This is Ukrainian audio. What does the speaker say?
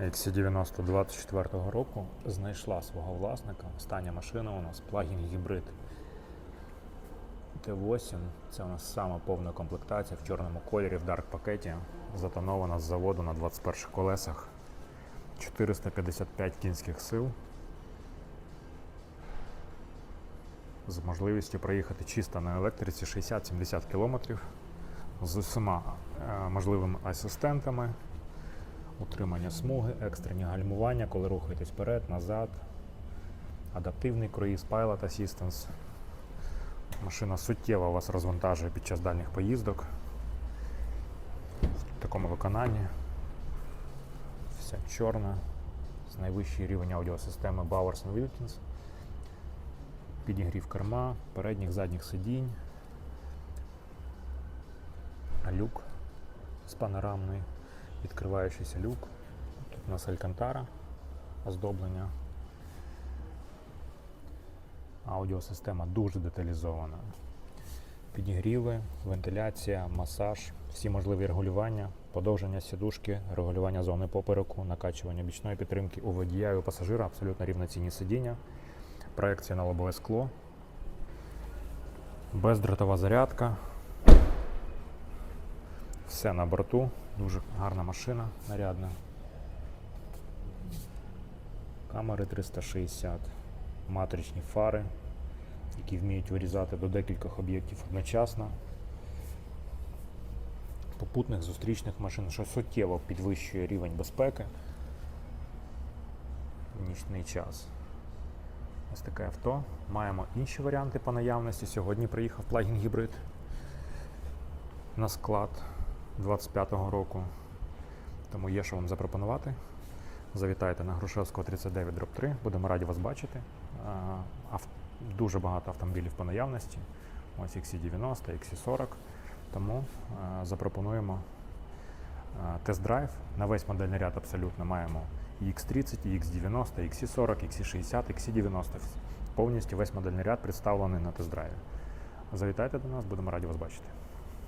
XC90 24 року знайшла свого власника. Остання машина у нас плагін гібрид Т8. Це у нас сама повна комплектація в чорному кольорі в дарк пакеті. Затонована з заводу на 21 колесах. 455 кінських сил. З можливістю проїхати чисто на електриці 60-70 км з усіма е, можливими асистентами утримання смуги, екстрені гальмування, коли рухаєтесь вперед, назад, адаптивний круїз, Pilot Assistance. Машина суттєво вас розвантажує під час дальніх поїздок. В такому виконанні. Вся чорна, з найвищий рівень аудіосистеми Bowers Wilkins. Підігрів керма, передніх, задніх сидінь. Люк з панорамний відкриваючийся люк. Тут у нас алькантара, оздоблення. Аудіосистема дуже деталізована. Підігріви, вентиляція, масаж, всі можливі регулювання, подовження сідушки, регулювання зони попереку, накачування бічної підтримки у водія і у пасажира, абсолютно рівноцінні сидіння, проекція на лобове скло, бездротова зарядка. Все на борту, дуже гарна машина, нарядна. Камери 360, матричні фари, які вміють вирізати до декількох об'єктів одночасно. Попутних зустрічних машин, що суттєво підвищує рівень безпеки в нічний час. Ось таке авто. Маємо інші варіанти по наявності. Сьогодні приїхав плагін гібрид на склад 25-го року. Тому є що вам запропонувати. Завітайте на Грушевського 39 дроб 3. Будемо раді вас бачити. А, Дуже багато автомобілів по наявності. Ось XC90, XC40. Тому а, запропонуємо тест-драйв. На весь модельний ряд абсолютно маємо і X30, і X90, і XC40, XC60, XC90. Повністю весь модельний ряд представлений на тест-драйві. Завітайте до нас, будемо раді вас бачити.